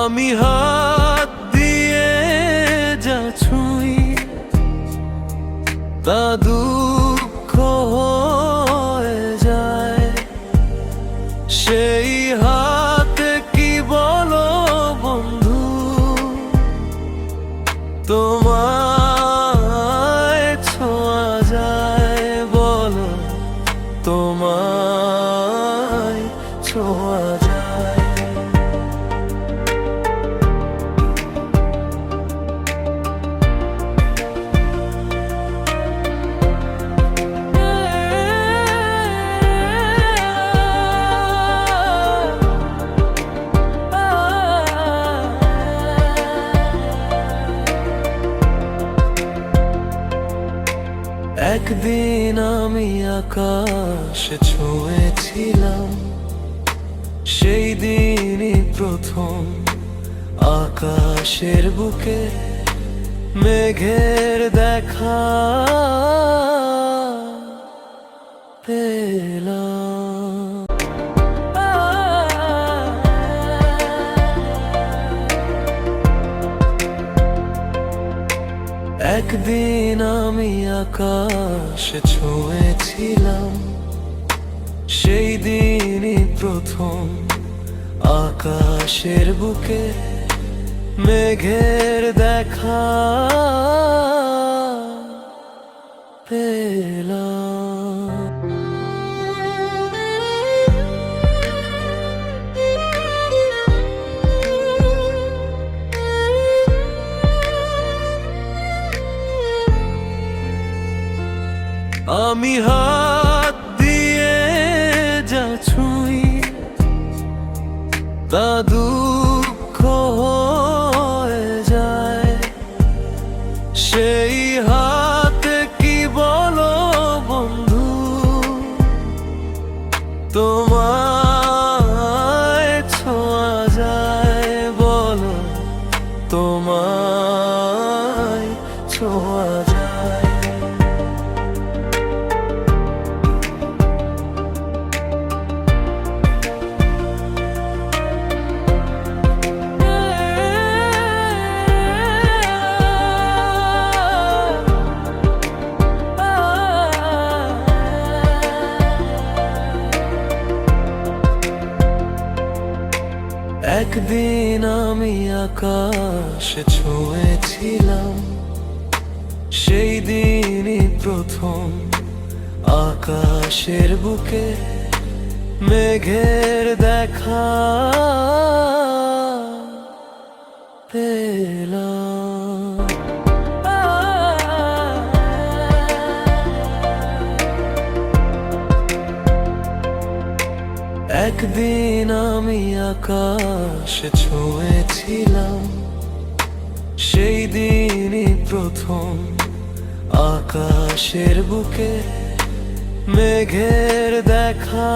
আমি হাত দিয়ে যা ছুঁই তা দুঃখ হয়ে যায়। সেই একদিন আমি আকাশে ছুঁয়েছিলাম সেই দিনই প্রথম আকাশের বুকে মেঘের দেখা। একদিন আমি আকাশ ছুঁয়েছিলাম সেই দিনই প্রথম আকাশের বুকে মেঘের দেখা। আমি হাত দিয়ে যা ছুঁই, তা দুঃখ যায়। সেই হাতে কি বলো বন্ধু, তোমায় ছোঁয়া যায় বলো, তোমায় একদিন আমি আকাশ ছুঁয়েছিলাম সেই দিনই প্রথম আকাশের বুকে মেঘের দেখা। একদিন আমি আকাশ ছুঁয়েছিলাম সেই দিনই প্রথম আকাশের বুকে মেঘের দেখা।